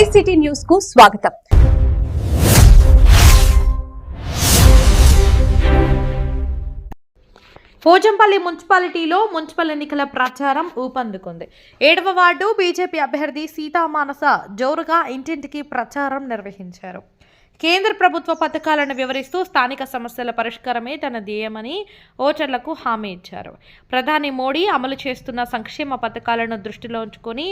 ICT న్యూస్కు స్వాగతం. పోచంపల్లి మున్సిపాలిటీలో మున్సిపల్ ఎన్నికల ప్రచారం ఊపందుకుంది. ఏడవ వార్డు బీజేపీ అభ్యర్థి సీతామానస జోరుగా ఇంటింటికి ప్రచారం నిర్వహించారు. కేంద్ర ప్రభుత్వ పథకాలను వివరిస్తూ స్థానిక సమస్యల పరిష్కారమే తన ధ్యేయమని ఓటర్లకు హామీ ఇచ్చారు. ప్రధాని మోడీ అమలు చేస్తున్న సంక్షేమ పథకాలను దృష్టిలో ఉంచుకొని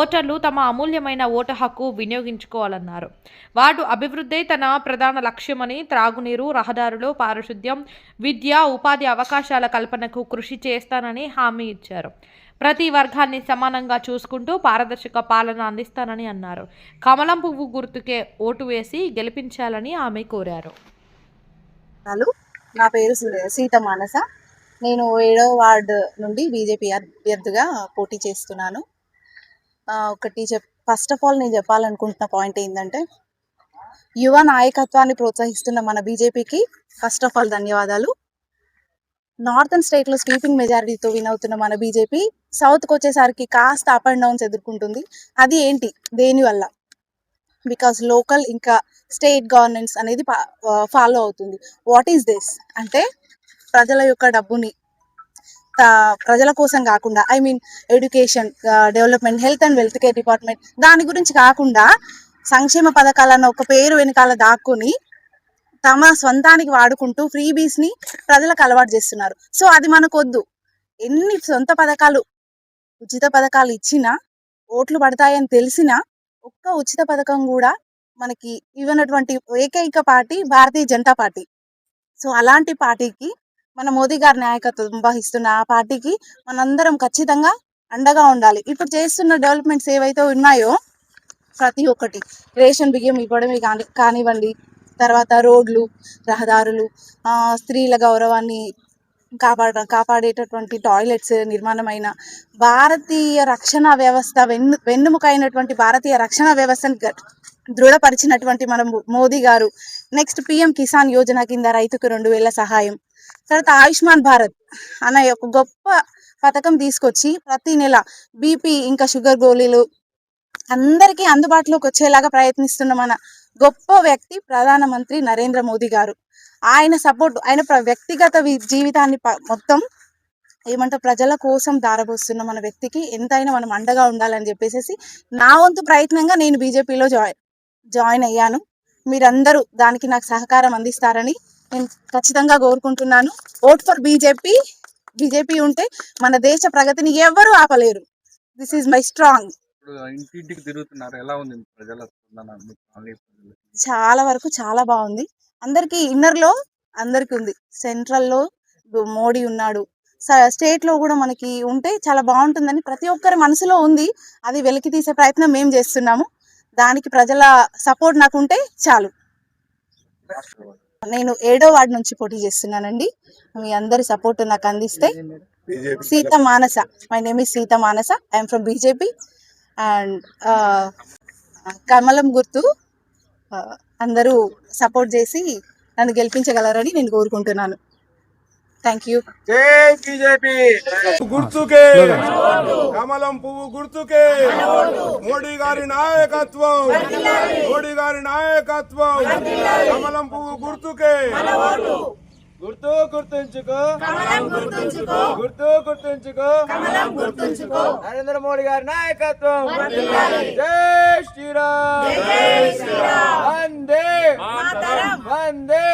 ఓటర్లు తమ అమూల్యమైన ఓటు హక్కు వినియోగించుకోవాలన్నారు. వార్డు అభివృద్ధే తన ప్రధాన లక్ష్యమని త్రాగునీరు రహదారులు పారిశుద్ధ్యం విద్య ఉపాధి అవకాశాల కల్పనకు కృషి చేస్తానని హామీ ఇచ్చారు. ప్రతి వర్గాన్ని సమానంగా చూసుకుంటూ పారదర్శక పాలన అందిస్తానని అన్నారు. కమలం పువ్వు గుర్తుకే ఓటు వేసి గెలిపించాలని ఆమె కోరారు. హలో నా పేరు సీత మానస. నేను ఏడో వార్డు నుండి బీజేపీ అభ్యర్థిగా పోటీ చేస్తున్నాను. ఒకటి చెప్ ఫస్ట్ ఆఫ్ ఆల్ నేను చెప్పాలనుకుంటున్న పాయింట్ ఏంటంటే యువ నాయకత్వాన్ని ప్రోత్సహిస్తున్న మన బీజేపీకి ఫస్ట్ ఆఫ్ ఆల్ ధన్యవాదాలు. నార్థన్ స్టేట్లో స్వీపింగ్ మెజారిటీతో విన్ అవుతున్న మన బీజేపీ సౌత్కి వచ్చేసరికి కాస్త అప్ అండ్ డౌన్స్ ఎదుర్కొంటుంది. అది ఏంటి? దేనివల్ల బికాస్ లోకల్ ఇంకా స్టేట్ గవర్నెన్స్ అనేది ఫాలో అవుతుంది. What is this? అంటే ప్రజల యొక్క డబ్బుని ప్రజల కోసం కాకుండా I mean education development health and wealth care department దాని గురించి కాకుండా సంక్షేమ పథకాలన్న ఒక పేరు వెనకాల దాక్కుని తమ సొంతానికి వాడుకుంటూ ఫ్రీబీస్ని ప్రజలకు అలవాటు చేస్తున్నారు. సో అది మనకొద్దు. ఎన్ని సొంత పథకాలు ఉచిత పథకాలు ఇచ్చినా ఓట్లు పడతాయని తెలిసినా ఒక్క ఉచిత పథకం కూడా మనకి ఇవ్వనటువంటి ఏకైక party Bharatiya Janata party. So అలాంటి పార్టీకి మన మోదీ గారి నాయకత్వం వహిస్తున్న ఆ పార్టీకి మనందరం ఖచ్చితంగా అండగా ఉండాలి. ఇప్పుడు చేస్తున్న డెవలప్మెంట్స్ ఏవైతే ఉన్నాయో ప్రతి ఒక్కటి. రేషన్ బియ్యం ఇవ్వడమే కానీ కానివ్వండి తర్వాత రోడ్లు రహదారులు ఆ, స్త్రీల గౌరవాన్ని కాపాడ కాపాడేటటువంటి టాయిలెట్స్ నిర్మాణమైన భారతీయ రక్షణ వ్యవస్థ వెన్ను వెన్నుముక అయినటువంటి భారతీయ రక్షణ వ్యవస్థను దృఢపరిచినటువంటి మన మోదీ గారు. నెక్స్ట్ పిఎం కిసాన్ యోజన కింద రైతుకు రెండు వేల సహాయం. తర్వాత ఆయుష్మాన్ భారత్ అనే ఒక గొప్ప పథకం తీసుకొచ్చి ప్రతి నెల బీపీ ఇంకా షుగర్ గోళీలు అందరికీ అందుబాటులోకి వచ్చేలాగా ప్రయత్నిస్తున్న మన గొప్ప వ్యక్తి ప్రధానమంత్రి నరేంద్ర మోదీ గారు. ఆయన సపోర్ట్ ఆయన ప్ర- వ్యక్తిగత జీవితాన్ని మొత్తం ఏమంటే ప్రజల కోసం దారబోస్తున్న మన వ్యక్తికి ఎంతైనా మనం అండగా ఉండాలని చెప్పేసి నా వంతు ప్రయత్నంగా నేను బీజేపీలో జాయిన్ జాయిన్ అయ్యాను. మీరందరూ దానికి నాకు సహకారం అందిస్తారని నేను ఖచ్చితంగా కోరుకుంటున్నాను. ఓట్ ఫర్ బీజేపీ బీజేపీ ఉంటే మన దేశ ప్రగతిని ఎవరు ఆపలేరు. దిస్ ఈజ్ మై స్ట్రాంగ్ ఇప్పుడు ఇంటింటికి తిరుగుతున్నారు. ఎలా ఉంది ప్రజల? చాలా వరకు చాలా బాగుంది. అందరికి ఇన్నర్లో అందరికి ఉంది. సెంట్రల్లో మోడీ ఉన్నాడు. స్టేట్లో కూడా మనకి ఉంటే చాలా బాగుంటుందని ప్రతి ఒక్కరి మనసులో ఉంది. అది వెలికి తీసే ప్రయత్నం మేము చేస్తున్నాము. దానికి ప్రజల సపోర్ట్ నాకు ఉంటే చాలు. నేను ఏడో వార్డు నుంచి పోటీ చేస్తున్నానండి. మీ అందరి సపోర్ట్ నాకు అందిస్తే Seetha Manasa. My name is Seetha Manasa. I'm from BJP. And కమలం గుర్తు అందరూ సపోర్ట్ చేసి నన్ను గెలిపించగలరని నేను కోరుకుంటున్నాను. Thank you. జై బీజేపీ. గుర్తుకే. కమలం పువ్వు గుర్తుకే. మోడీ గారి నాయకత్వం. మోడీ గారి నాయకత్వం. కమలం పువ్వు గుర్తుకే. గుర్తు గుర్తుంచుకో. గుర్తు గుర్తుంచుకో. నరేంద్ర మోడీ గారి నాయకత్వం. జై శ్రీరామ్. వందే వందే